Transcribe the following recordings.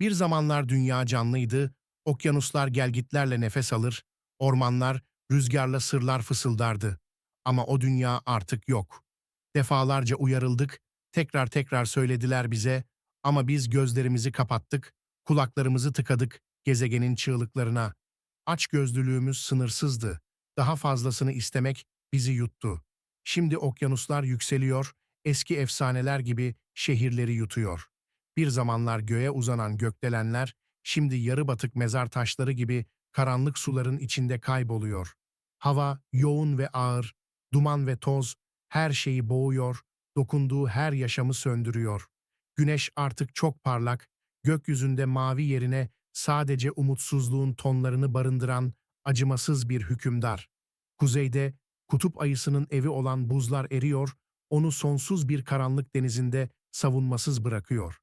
Bir zamanlar dünya canlıydı, okyanuslar gelgitlerle nefes alır, ormanlar rüzgarla sırlar fısıldardı. Ama o dünya artık yok. Defalarca uyarıldık, tekrar tekrar söylediler bize ama biz gözlerimizi kapattık, kulaklarımızı tıkadık gezegenin çığlıklarına. Açgözlülüğümüz sınırsızdı. Daha fazlasını istemek bizi yuttu. Şimdi okyanuslar yükseliyor, eski efsaneler gibi şehirleri yutuyor. Bir zamanlar göğe uzanan gökdelenler, şimdi yarı batık mezar taşları gibi karanlık suların içinde kayboluyor. Hava yoğun ve ağır, duman ve toz her şeyi boğuyor, dokunduğu her yaşamı söndürüyor. Güneş artık çok parlak, gökyüzünde mavi yerine sadece umutsuzluğun tonlarını barındıran acımasız bir hükümdar. Kuzeyde kutup ayısının evi olan buzlar eriyor, onu sonsuz bir karanlık denizinde savunmasız bırakıyor.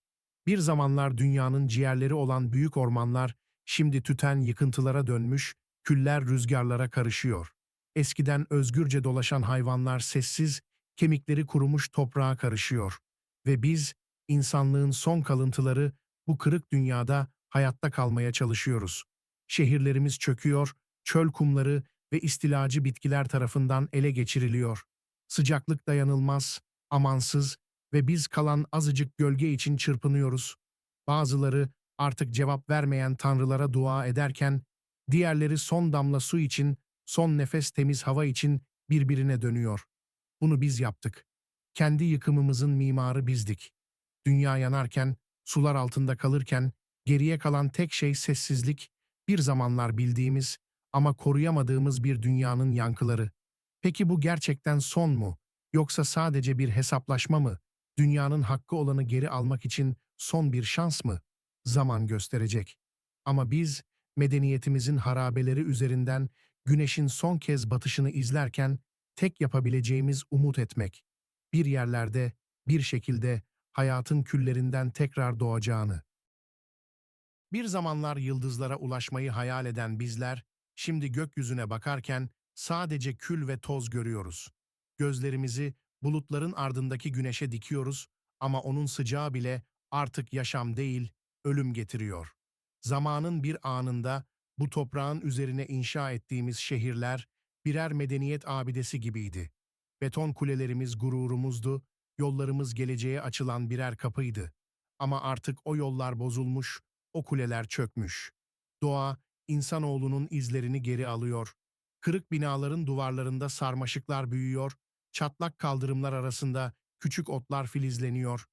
Bir zamanlar dünyanın ciğerleri olan büyük ormanlar şimdi tüten yıkıntılara dönmüş, küller rüzgarlara karışıyor. Eskiden özgürce dolaşan hayvanlar sessiz, kemikleri kurumuş toprağa karışıyor. Ve biz, insanlığın son kalıntıları bu kırık dünyada hayatta kalmaya çalışıyoruz. Şehirlerimiz çöküyor, çöl kumları ve istilacı bitkiler tarafından ele geçiriliyor. Sıcaklık dayanılmaz, amansız ve biz kalan azıcık gölge için çırpınıyoruz. Bazıları artık cevap vermeyen tanrılara dua ederken, diğerleri son damla su için, son nefes temiz hava için birbirine dönüyor. Bunu biz yaptık. Kendi yıkımımızın mimarı bizdik. Dünya yanarken, sular altında kalırken, geriye kalan tek şey sessizlik, bir zamanlar bildiğimiz ama koruyamadığımız bir dünyanın yankıları. Peki bu gerçekten son mu? Yoksa sadece bir hesaplaşma mı? Dünyanın hakkı olanı geri almak için son bir şans mı? Zaman gösterecek. Ama biz medeniyetimizin harabeleri üzerinden güneşin son kez batışını izlerken tek yapabileceğimiz umut etmek. Bir yerlerde, bir şekilde hayatın küllerinden tekrar doğacağını. Bir zamanlar yıldızlara ulaşmayı hayal eden bizler, şimdi gökyüzüne bakarken sadece kül ve toz görüyoruz. Gözlerimizi bulutların ardındaki güneşe dikiyoruz ama onun sıcağı bile artık yaşam değil, ölüm getiriyor. Zamanın bir anında bu toprağın üzerine inşa ettiğimiz şehirler birer medeniyet abidesi gibiydi. Beton kulelerimiz gururumuzdu, yollarımız geleceğe açılan birer kapıydı. Ama artık o yollar bozulmuş, o kuleler çökmüş. Doğa, insanoğlunun izlerini geri alıyor. Kırık binaların duvarlarında sarmaşıklar büyüyor, çatlak kaldırımlar arasında küçük otlar filizleniyor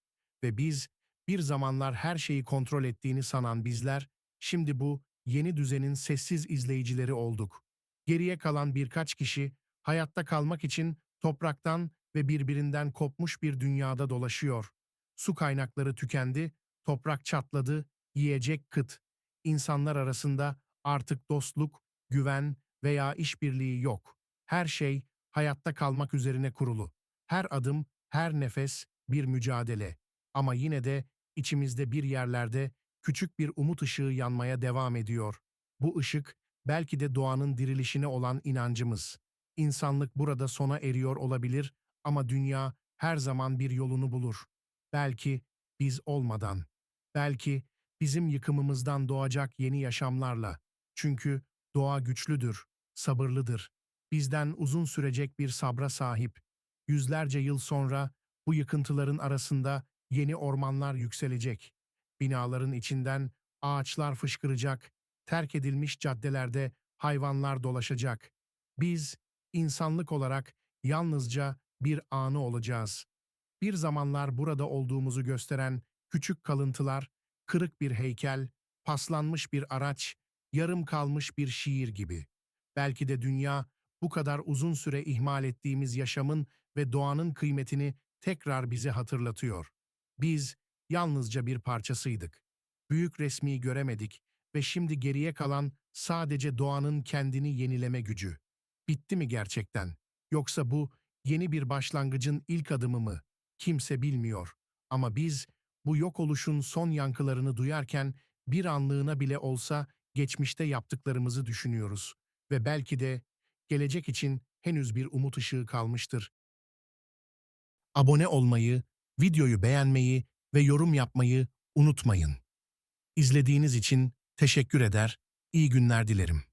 ve biz, bir zamanlar her şeyi kontrol ettiğini sanan bizler, şimdi bu yeni düzenin sessiz izleyicileri olduk. Geriye kalan birkaç kişi, hayatta kalmak için topraktan ve birbirinden kopmuş bir dünyada dolaşıyor. Su kaynakları tükendi, toprak çatladı, yiyecek kıt. İnsanlar arasında artık dostluk, güven veya işbirliği yok. Her şey hayatta kalmak üzerine kurulu. Her adım, her nefes bir mücadele. Ama yine de içimizde bir yerlerde küçük bir umut ışığı yanmaya devam ediyor. Bu ışık belki de doğanın dirilişine olan inancımız. İnsanlık burada sona eriyor olabilir ama dünya her zaman bir yolunu bulur. Belki biz olmadan. Belki bizim yıkımımızdan doğacak yeni yaşamlarla. Çünkü doğa güçlüdür, sabırlıdır. Bizden uzun sürecek bir sabra sahip. Yüzlerce yıl sonra bu yıkıntıların arasında yeni ormanlar yükselecek. Binaların içinden ağaçlar fışkıracak, terk edilmiş caddelerde hayvanlar dolaşacak. Biz, insanlık olarak yalnızca bir anı olacağız. Bir zamanlar burada olduğumuzu gösteren küçük kalıntılar, kırık bir heykel, paslanmış bir araç, yarım kalmış bir şiir gibi. Belki de dünya bu kadar uzun süre ihmal ettiğimiz yaşamın ve doğanın kıymetini tekrar bize hatırlatıyor. Biz yalnızca bir parçasıydık. Büyük resmi göremedik ve şimdi geriye kalan sadece doğanın kendini yenileme gücü. Bitti mi gerçekten? Yoksa bu yeni bir başlangıcın ilk adımı mı? Kimse bilmiyor. Ama biz bu yok oluşun son yankılarını duyarken bir anlığına bile olsa geçmişte yaptıklarımızı düşünüyoruz ve belki de gelecek için henüz bir umut ışığı kalmıştır. Abone olmayı, videoyu beğenmeyi ve yorum yapmayı unutmayın. İzlediğiniz için teşekkür eder, iyi günler dilerim.